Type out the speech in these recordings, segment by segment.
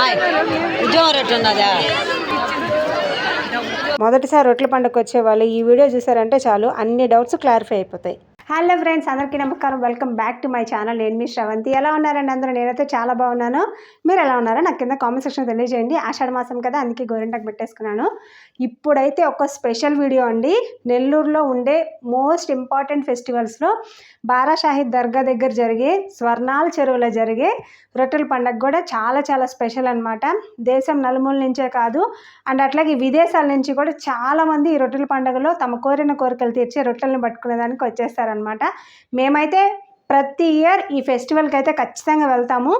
అమ్మాయి ఉద్యోగం రేటు ఉన్నదా? మొదటిసారి రొట్టెల పండుగ వచ్చే వాళ్ళు ఈ వీడియో చూసారంటే చాలు అన్ని డౌట్స్ క్లారిఫై అయిపోతాయి. హలో ఫ్రెండ్స్ అందరికీ నమస్కారం. Welcome back to my channel. నేను మీ శ్రవంతి. ఎలా ఉన్నారండి అందరూ? నేనైతే చాలా బాగున్నాను. మీరు ఎలా ఉన్నారో నాకు కింద కామెంట్ సెక్షన్ తెలియజేయండి. ఆషాఢ మాసం కదా అందుకే గోరింటాకు పెట్టేసుకున్నాను. ఇప్పుడైతే ఒక స్పెషల్ వీడియో అండి. నెల్లూరులో ఉండే మోస్ట్ ఇంపార్టెంట్ ఫెస్టివల్స్లో బారాషాహిద్ దర్గా దగ్గర జరిగే స్వర్ణాల చెరువులో జరిగే రొట్టెల పండగ కూడా చాలా చాలా స్పెషల్ అనమాట దేశం నలుమూల నుంచే కాదు అండ్ అట్లాగే విదేశాల నుంచి కూడా చాలామంది ఈ రొట్టెల పండుగలో తమ కోరిన కోరికలు తీర్చే రొట్టెలను పట్టుకునేదానికి వచ్చేస్తారనమాట మేమైతే ప్రతి ఇయర్ ఈ ఫెస్టివల్కి అయితే ఖచ్చితంగా వెళ్తాము.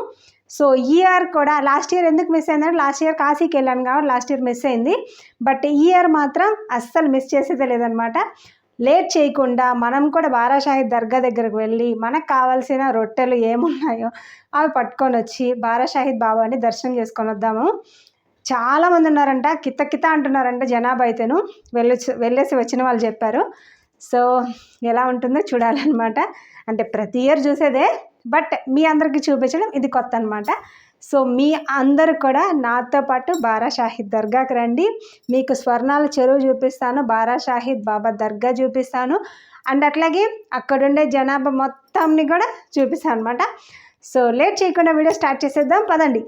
సో ఈ ఇయర్ కూడా లాస్ట్ ఇయర్ ఎందుకు మిస్ అయిందంటే లాస్ట్ ఇయర్ కాశీకి వెళ్ళాను కాబట్టి లాస్ట్ ఇయర్ మిస్ అయింది. బట్ ఈ ఇయర్ మాత్రం అస్సలు మిస్ చేసేదే లేదనమాట. లేట్ చేయకుండా మనం కూడా బారాషాహిద్ దర్గా దగ్గరకు వెళ్ళి మనకు కావాల్సిన రొట్టెలు ఏమున్నాయో అవి పట్టుకొని వచ్చి బారాషాహిద్ బాబాని దర్శనం చేసుకొని వద్దాము. చాలామంది ఉన్నారంట కిత కిత అంటున్నారంట జనాభా అయితేను. వెళ్ళొచ్చు వెళ్ళేసి వచ్చిన వాళ్ళు చెప్పారు. సో ఎలా ఉంటుందో చూడాలన్నమాట. అంటే ప్రతి ఇయర్ చూసేదే బట్ మీ అందరికీ చూపించడం ఇది కొత్త అనమాట సో మీ అందరూ కూడా నాతో పాటు బారా షాహిద్ దర్గాకి రండి. మీకు స్వర్ణాల చెరువు చూపిస్తాను బారా షాహిద్ బాబా దర్గా చూపిస్తాను. అండ్ అట్లాగే అక్కడుండే జనాభా మొత్తంని కూడా చూపిస్తాను అనమాట సో లేట్ చేయకుండా వీడియో స్టార్ట్ చేసేద్దాం. పదండి.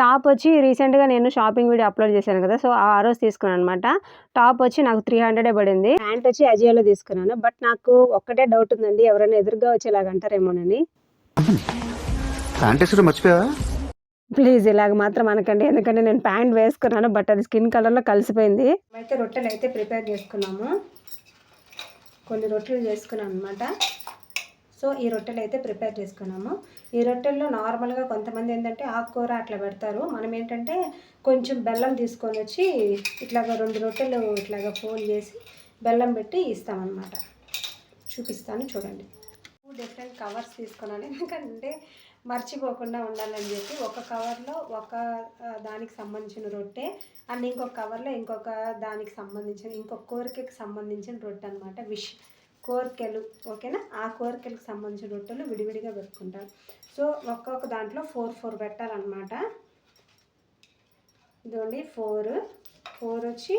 టాప్ వచ్చి రీసెంట్గా నేను షాపింగ్ వీడియో అప్లోడ్ చేశాను కదా సో ఆ రోజు తీసుకున్నాను అనమాట టాప్ వచ్చి నాకు త్రీ హండ్రెడే పడింది. ప్యాంట్ వచ్చి అజియోలో తీసుకున్నాను. బట్ నాకు ఒక్కటే డౌట్ ఉందండి ఎవరైనా ఎదురుగా వచ్చేలాగా అంటారేమోనని. మర్చిపోయావా? ప్లీజ్ ఇలాగ మాత్రం అనకండి ఎందుకంటే నేను ప్యాంట్ వేసుకున్నాను బట్ అది స్కిన్ కలర్లో కలిసిపోయింది. అయితే రొట్టెలు అయితే ప్రిపేర్ చేసుకున్నాము. కొన్ని రొట్టెలు చేసుకున్నాం అనమాట సో ఈ రొట్టెలు అయితే ప్రిపేర్ చేసుకున్నాము. ఈ రొట్టెల్లో నార్మల్గా కొంతమంది ఏంటంటే ఆకుకూర అట్లా పెడతారు. మనం ఏంటంటే కొంచెం బెల్లం తీసుకొని వచ్చి ఇట్లాగా రెండు రొట్టెలు ఇట్లాగా ఫోల్డ్ చేసి బెల్లం పెట్టి ఇస్తామన్నమాట. చూపిస్తాను చూడండి. టూ డిఫరెంట్ కవర్స్ తీసుకున్నాను. ఎందుకంటే మర్చిపోకుండా ఉండాలని చెప్పి ఒక కవర్లో ఒక దానికి సంబంధించిన రొట్టె అండ్ ఇంకొక కవర్లో ఇంకొక దానికి సంబంధించిన ఇంకొక కోరికకి సంబంధించిన రొట్టె అనమాట విష్. కోరికలు ఓకేనా? ఆ కోరికలకు సంబంధించిన రొట్టెలు విడివిడిగా పెట్టుకుంటారు. సో ఒక్కొక్క దాంట్లో ఫోర్ ఫోర్ పెట్టాలన్నమాట. ఇదిగోండి ఫోర్. ఫోర్ వచ్చి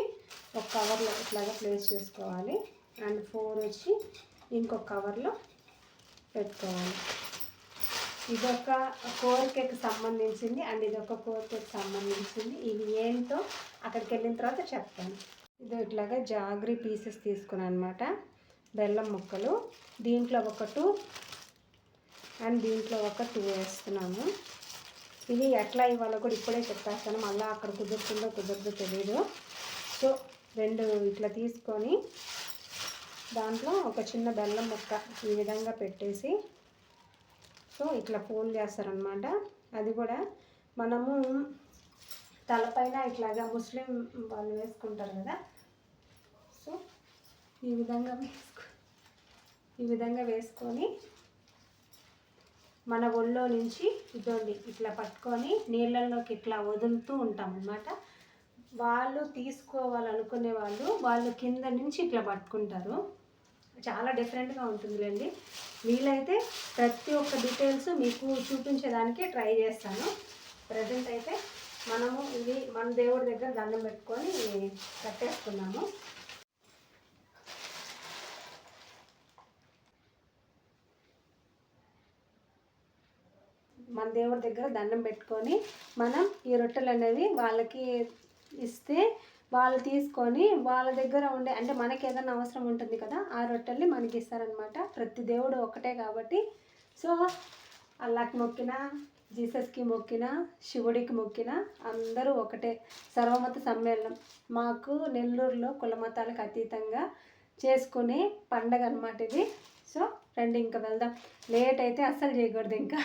ఒక కవర్లో ఇట్లాగా ప్లేస్ చేసుకోవాలి. అండ్ ఫోర్ వచ్చి ఇంకొక కవర్లో పెట్టుకోవాలి. ఇదొక కోరికకి సంబంధించింది అండ్ ఇదొక కోరికకి సంబంధించింది. ఇవి ఏంటో అక్కడికి వెళ్ళిన తర్వాత చెప్తాను. ఇది ఇట్లాగా జాగ్రీ పీసెస్ తీసుకున్నాను అనమాట బెల్లం ముక్కలు దీంట్లో ఒక టూ అండ్ దీంట్లో ఒక టూ వేస్తున్నాను. ఇది ఎట్లా ఇవ్వాలో కూడా ఇప్పుడే చెప్పేస్తాను. మళ్ళీ అక్కడ కుదురుతుందో కుదరదో తెలియదు సో రెండు ఇట్లా తీసుకొని దాంట్లో ఒక చిన్న బెల్లం ముక్క ఈ విధంగా పెట్టేసి సో ఇట్లా ఫోల్డ్ చేస్తారనమాట అది కూడా మనము తలపైన ఇట్లాగా ముస్లిం వాళ్ళు వేసుకుంటారు కదా. సో ఈ విధంగా వేసుకో ఈ విధంగా వేసుకొని మన ఒళ్ళో నుంచి ఇదండి ఇట్లా పట్టుకొని నీళ్ళల్లోకి ఇట్లా వదులుతూ ఉంటాం అన్నమాట. వాళ్ళు తీసుకోవాలనుకునే వాళ్ళు వాళ్ళు కింద నుంచి ఇట్లా పట్టుకుంటారు. చాలా డిఫరెంట్గా ఉంటుందిలేండి. వీలైతే ప్రతి ఒక్క డీటెయిల్స్ మీకు చూపించేదానికే ట్రై చేస్తాను. ప్రజెంట్ అయితే మనము ఇది మన దేవుడి దగ్గర దండం పెట్టుకొని కట్టేసుకున్నాము. మన దేవుడి దగ్గర దండం పెట్టుకొని మనం ఈ రొట్టెలు అనేవి వాళ్ళకి ఇస్తే వాళ్ళు తీసుకొని వాళ్ళ దగ్గర ఉండే అంటే మనకి ఏదైనా అవసరం ఉంటుంది కదా ఆ రొట్టెల్ని మనకి ఇస్తారనమాట ప్రతి దేవుడు ఒకటే కాబట్టి. సో అల్లాకి మొక్కిన జీసస్కి మొక్కిన శివుడికి మొక్కిన అందరూ ఒకటే. సర్వమత సమ్మేళనం. మాకు నెల్లూరులో కులమతాలకు అతీతంగా చేసుకునే పండగ అనమాట ఇది. సో రండి ఇంకా వెళ్దాం. లేట్ అయితే అస్సలు చేయకూడదు ఇంకా.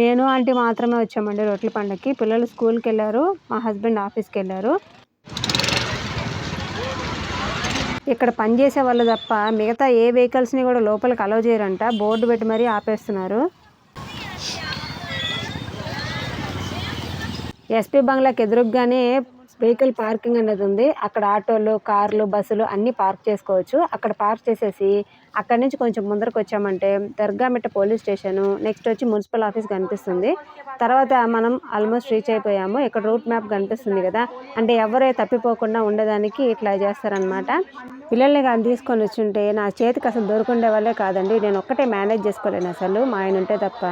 నేను ఆంటీ మాత్రమే వచ్చామండి రొట్టెల పండగకి పిల్లలు స్కూల్కి వెళ్ళారు మా హస్బెండ్ ఆఫీస్కి వెళ్ళారు ఇక్కడ పనిచేసే వాళ్ళు తప్ప మిగతా ఏ వెహికల్స్ని కూడా లోపలికి అలౌ చేయరంట. బోర్డు పెట్టి మరీ ఆపేస్తున్నారు. ఎస్పీ బంగ్లాకి ఎదురుగానే వెహికల్ పార్కింగ్ అనేది ఉంది. అక్కడ ఆటోలు కార్లు బస్సులు అన్నీ పార్క్ చేసుకోవచ్చు. అక్కడ పార్క్ చేసేసి అక్కడ నుంచి కొంచెం ముందరకు వచ్చామంటే దర్గామిట్ట పోలీస్ స్టేషన్ నెక్స్ట్ వచ్చి మున్సిపల్ ఆఫీస్ కనిపిస్తుంది. తర్వాత మనం ఆల్మోస్ట్ రీచ్ అయిపోయాము. ఇక్కడ రూట్ మ్యాప్ కనిపిస్తుంది కదా. అంటే ఎవరే తప్పిపోకుండా ఉండడానికి ఇట్లా చేస్తారనమాట పిల్లల్ని కానీ తీసుకొని వచ్చుంటే నా చేతికి అసలు దొరుకుండే వాళ్ళే కాదండి. నేను ఒక్కటే మేనేజ్ చేసుకోలేను అసలు. మా ఆయన ఉంటే తప్ప.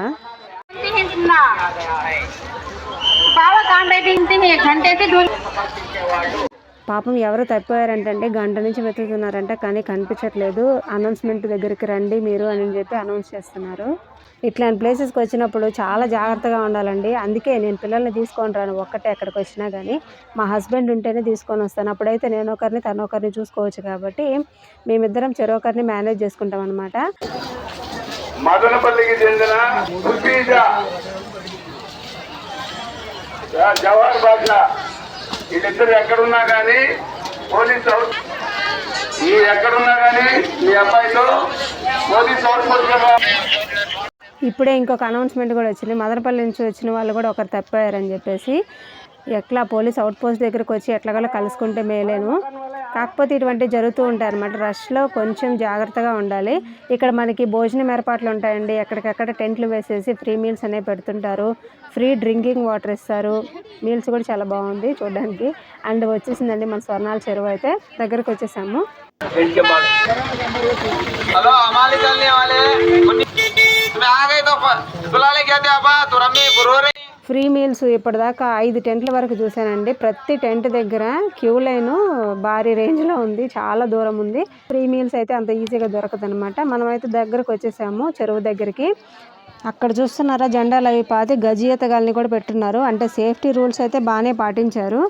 పాపం ఎవరు తప్పిపోయారంటే గంట నుంచి వెతుకుతున్నారంట కానీ కనిపించట్లేదు. అనౌన్స్మెంట్ దగ్గరికి రండి మీరు అని చెప్పి అనౌన్స్ చేస్తున్నారు. ఇట్లాంటి ప్లేసెస్కి వచ్చినప్పుడు చాలా జాగ్రత్తగా ఉండాలండి. అందుకే నేను పిల్లల్ని తీసుకొని రాను ఒక్కటే ఎక్కడికి వచ్చినా కానీ మా హస్బెండ్ ఉంటేనే తీసుకొని వస్తాను. అప్పుడైతే నేను ఒకరిని తను ఒకరిని చూసుకోవచ్చు కాబట్టి మేమిద్దరం చెరొకరిని మేనేజ్ చేసుకుంటాం అనమాట మదనపల్లికి చెందిన జవహర్ బాద్షా. వీళ్ళిద్దరు ఎక్కడున్నా కానీ పోలీస్ అవుట్ ఈ ఎక్కడున్నా కానీ మీ అబ్బాయితో పోలీస్ అవుట్ ఇప్పుడే ఇంకొక అనౌన్స్మెంట్ కూడా వచ్చింది. మదనపల్లి నుంచి వచ్చిన వాళ్ళు కూడా ఒకరు తప్పారని చెప్పేసి ఎట్లా పోలీస్ అవుట్ పోస్ట్ దగ్గరకు వచ్చి ఎట్లాగోలా కలుసుకుంటే మేలేను. కాకపోతే ఇటువంటి జరుగుతూ ఉంటాయి అనమాట రష్లో కొంచెం జాగ్రత్తగా ఉండాలి ఇక్కడ మనకి భోజనం ఏర్పాట్లు ఉంటాయండి ఎక్కడికక్కడ టెంట్లు వేసేసి ఫ్రీ మీల్స్ అనేవి పెడుతుంటారు ఫ్రీ డ్రింకింగ్ వాటర్ ఇస్తారు మీల్స్ కూడా చాలా బాగుంది చూడడానికి అండ్ వచ్చేసిందండి మన స్వర్ణాల చెరువు అయితే దగ్గరకు వచ్చేసాము हेलो हमारे चलने वाले तुम्हें आ गए तो फ- बुला ले क्या थे आप तो रम्मी बुरो रही ఫ్రీ మీల్స్ ఇప్పటిదాకా ఐదు టెంట్ల వరకు చూశానండి. ప్రతి టెంట్ దగ్గర క్యూ లైన్ భారీ రేంజ్లో ఉంది చాలా దూరం ఉంది. ఫ్రీ మీల్స్ అయితే అంత ఈజీగా దొరకదు అనమాట మనమైతే దగ్గరకు వచ్చేసాము చెరువు దగ్గరికి. అక్కడ చూస్తున్నారా జెండాలు అవి పాతి గజీయతగాల్ని కూడా పెట్టున్నారు. అంటే సేఫ్టీ రూల్స్ అయితే బాగానే పాటించారు.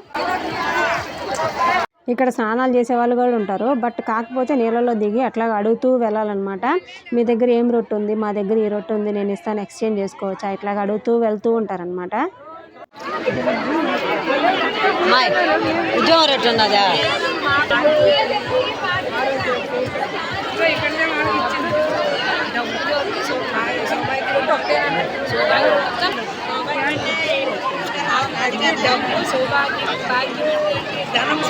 ఇక్కడ స్నానాలు చేసే వాళ్ళు కూడా ఉంటారు. బట్ కాకపోతే నీళ్ళలో దిగి అట్లా అడుగుతూ వెళ్ళాలన్నమాట. మీ దగ్గర ఏం రొట్టె ఉంది? మా దగ్గర ఈ రొట్టె ఉంది. నేను ఇస్తాను. ఎక్స్చేంజ్ చేసుకోవచ్చా? ఇట్లా అడుగుతూ వెళ్తూ ఉంటారనమాట ఉద్యోగం రేటు ఉన్నదా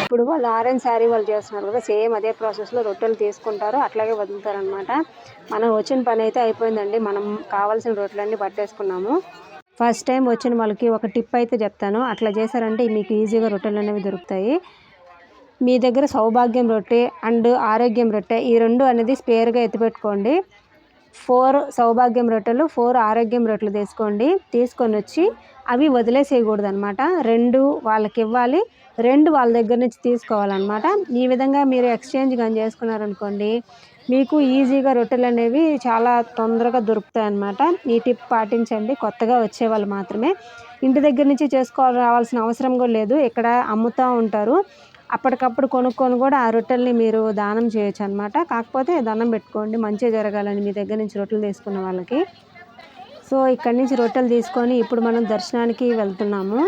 ఇప్పుడు వాళ్ళు ఆరెంజ్ శారీ వాళ్ళు చేస్తున్నారు కదా సేమ్ అదే ప్రాసెస్లో రొట్టెలు తీసుకుంటారు అట్లాగే వదులుతారనమాట మనం వచ్చిన పని అయితే అయిపోయిందండి మనం కావాల్సిన రొట్టెలన్నీ పట్టేసుకున్నాము. ఫస్ట్ టైం వచ్చిన వాళ్ళకి ఒక టిప్ అయితే చెప్తాను అట్లా చేశారంటే మీకు ఈజీగా రొట్టెలు అనేవి దొరుకుతాయి. మీ దగ్గర సౌభాగ్యం రొట్టె అండ్ ఆరోగ్యం రొట్టె ఈ రెండు అనేది స్పేర్గా ఎత్తిపెట్టుకోండి. ఫోర్ సౌభాగ్యం రొట్టెలు ఫోర్ ఆరోగ్యం రొట్టెలు తీసుకోండి. తీసుకొని వచ్చి అవి వదిలేసేయకూడదు అనమాట రెండు వాళ్ళకి ఇవ్వాలి. రెండు వాళ్ళ దగ్గర నుంచి తీసుకోవాలన్నమాట. ఈ విధంగా మీరు ఎక్స్చేంజ్ కానీ చేసుకున్నారనుకోండి మీకు ఈజీగా రొట్టెలు అనేవి చాలా తొందరగా దొరుకుతాయి అన్నమాట ఈ టిప్ పాటించండి. కొత్తగా వచ్చే వాళ్ళు మాత్రమే. ఇంటి దగ్గర నుంచి చేసుకోవాలి రావాల్సిన అవసరం కూడా లేదు. ఇక్కడ అమ్ముతూ ఉంటారు. అప్పటికప్పుడు కొనుక్కొని కూడా ఆ రొట్టెల్ని మీరు దానం చేయొచ్చు అనమాట కాకపోతే దండం పెట్టుకోండి. మంచిగా జరగాలని మీ దగ్గర నుంచి రొట్టెలు తీసుకున్న వాళ్ళకి. సో ఇక్కడి నుంచి రొట్టెలు తీసుకొని ఇప్పుడు మనం దర్శనానికి వెళ్తున్నాము.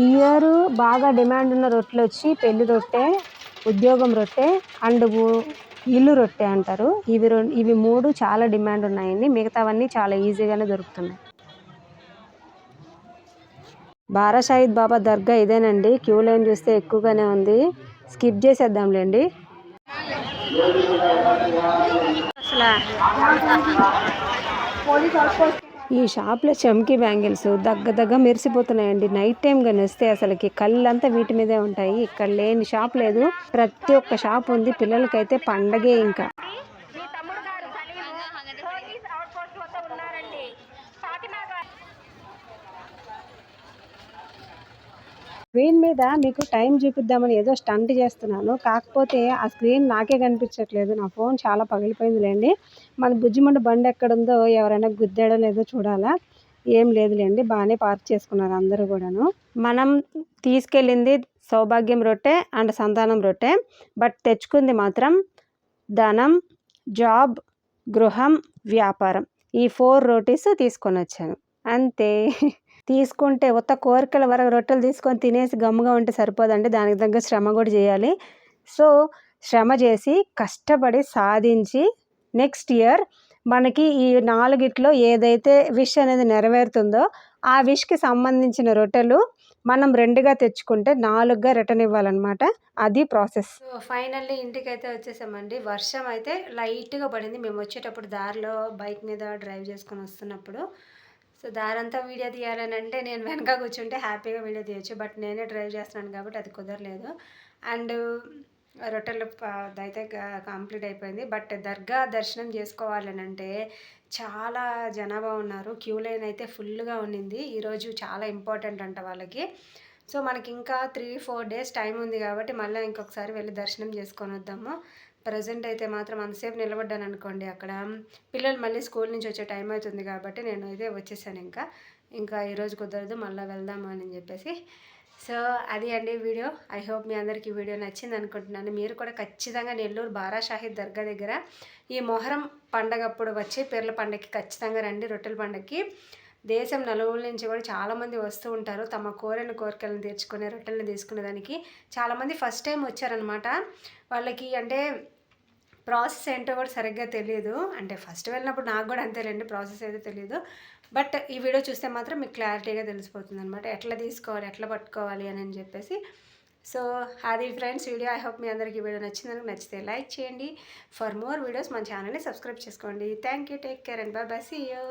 ఈ ఇయర్ బాగా డిమాండ్ ఉన్న రొట్టెలు వచ్చి పెళ్ళి రొట్టె ఉద్యోగం రొట్టె అండ్ ఇల్లు రొట్టె అంటారు. ఇవి ఇవి మూడు చాలా డిమాండ్ ఉన్నాయండి. మిగతావన్నీ చాలా ఈజీగానే దొరుకుతున్నాయి. బారాషాహిద్ బాబా దర్గా ఇదేనండి. క్యూ లైన్ చూస్తే ఎక్కువగానే ఉంది. స్కిప్ చేసేద్దాంలేండి. ఈ షాప్లో చమ్కి బ్యాంగిల్స్ దగ్గ దగ్గ మెరిసిపోతున్నాయండి. నైట్ టైం కానీ వస్తే అసలుకి కళ్ళంతా వీటి మీదే ఉంటాయి. ఇక్కడ లేని షాప్ లేదు. ప్రతి ఒక్క షాప్ ఉంది. పిల్లలకైతే పండగే ఇంకా మీ తమ్ముడు గారు సలీము పోలీస్ అవుట్ పోస్ట్ వద్ద ఉన్నారండి ఫాతిమా గారు స్క్రీన్ మీద మీకు టైం చూపిద్దామని ఏదో స్టంట్ చేస్తున్నాను. కాకపోతే ఆ స్క్రీన్ నాకే కనిపించట్లేదు. నా ఫోన్ చాలా పగిలిపోయిందిలేండి. మన బుజ్జిమండ బండి ఎక్కడుందో ఎవరైనా గుద్దాడో లేదో చూడాలా? ఏం లేదులేండి. బాగానే పార్క్ చేసుకున్నారు అందరూ కూడాను. మనం తీసుకెళ్ళింది సౌభాగ్యం రొట్టె అండ్ సంతానం రొట్టె. బట్ తెచ్చుకుంది మాత్రం ధనం జాబ్ గృహం వ్యాపారం. ఈ ఫోర్ రోటీస్ తీసుకొని వచ్చాను అంతే. తీసుకుంటే ఉత్త కోరికల వరకు రొట్టెలు తీసుకొని తినేసి గమ్ముగా ఉంటే సరిపోదండి. దానికి తగ్గ శ్రమ కూడా చేయాలి. సో శ్రమ చేసి కష్టపడి సాధించి నెక్స్ట్ ఇయర్ మనకి ఈ నాలుగిట్లో ఏదైతే విష్ అనేది నెరవేరుతుందో ఆ విష్కి సంబంధించిన రొట్టెలు మనం రెండుగా తెచ్చుకుంటే నాలుగుగా రిటర్న్ ఇవ్వాలన్నమాట. అది ప్రాసెస్. ఫైనల్లీ ఇంటికి అయితే వచ్చేసామండి. వర్షం అయితే లైట్గా పడింది. మేము వచ్చేటప్పుడు దారిలో బైక్ మీద డ్రైవ్ చేసుకొని వస్తున్నప్పుడు. సో దారంతా వీడియో తీయాలని అంటే నేను వెనక కూర్చుంటే హ్యాపీగా వీడియో తీయచ్చు. బట్ నేనే డ్రైవ్ చేస్తున్నాను కాబట్టి అది కుదరలేదు. అండ్ రొట్టెలు అయితే కంప్లీట్ అయిపోయింది. బట్ దర్గా దర్శనం చేసుకోవాలని అంటే చాలా జనాభా ఉన్నారు. క్యూ లైన్ అయితే ఫుల్గా ఉన్నింది. ఈరోజు చాలా ఇంపార్టెంట్ అంట వాళ్ళకి. సో మనకి ఇంకా త్రీ ఫోర్ డేస్ టైం ఉంది కాబట్టి మళ్ళీ ఇంకొకసారి వెళ్ళి దర్శనం చేసుకొని వద్దాము ప్రజెంట్ అయితే మాత్రం అంతసేపు నిలబడ్డాను అనుకోండి అక్కడ పిల్లలు మళ్ళీ స్కూల్ నుంచి వచ్చే టైం అవుతుంది కాబట్టి నేను అయితే వచ్చేసాను ఇంకా. ఇంకా ఈరోజు కుదరదు మళ్ళీ వెళ్దాము అని చెప్పేసి. సో అది అండి వీడియో. ఐ హోప్ మీ అందరికీ ఈ వీడియో నచ్చింది అనుకుంటున్నాను. మీరు కూడా ఖచ్చితంగా నెల్లూరు బారా షాహిద్ దర్గా దగ్గర ఈ మొహరం పండగప్పుడు వచ్చి పీర్ల పండగకి ఖచ్చితంగా రండి. రొట్టెల పండగకి దేశం నలుగుల నుంచి కూడా చాలామంది వస్తూ ఉంటారు. తమ కోరిన కోరికలను తీర్చుకునే రొట్టెలను తీసుకునే దానికి చాలామంది ఫస్ట్ టైం వచ్చారనమాట వాళ్ళకి అంటే ప్రాసెస్ ఏంటో కూడా సరిగ్గా తెలియదు అంటే ఫస్ట్ వెళ్ళినప్పుడు నాకు కూడా అంతేలేండి ప్రాసెస్ అయితే తెలియదు బట్ ఈ వీడియో చూస్తే మాత్రం మీకు క్లారిటీగా తెలిసిపోతుంది అనమాట ఎట్లా తీసుకోవాలి ఎట్లా పట్టుకోవాలి అని అని చెప్పేసి. సో అది ఫ్రెండ్స్ వీడియో. ఐ హోప్ మీ అందరికీ ఈ వీడియో నచ్చిందని నచ్చితే లైక్ చేయండి. ఫర్ మోర్ వీడియోస్ మన ఛానల్ని సబ్స్క్రైబ్ చేసుకోండి. Thank you. Take care and bye bye. See you.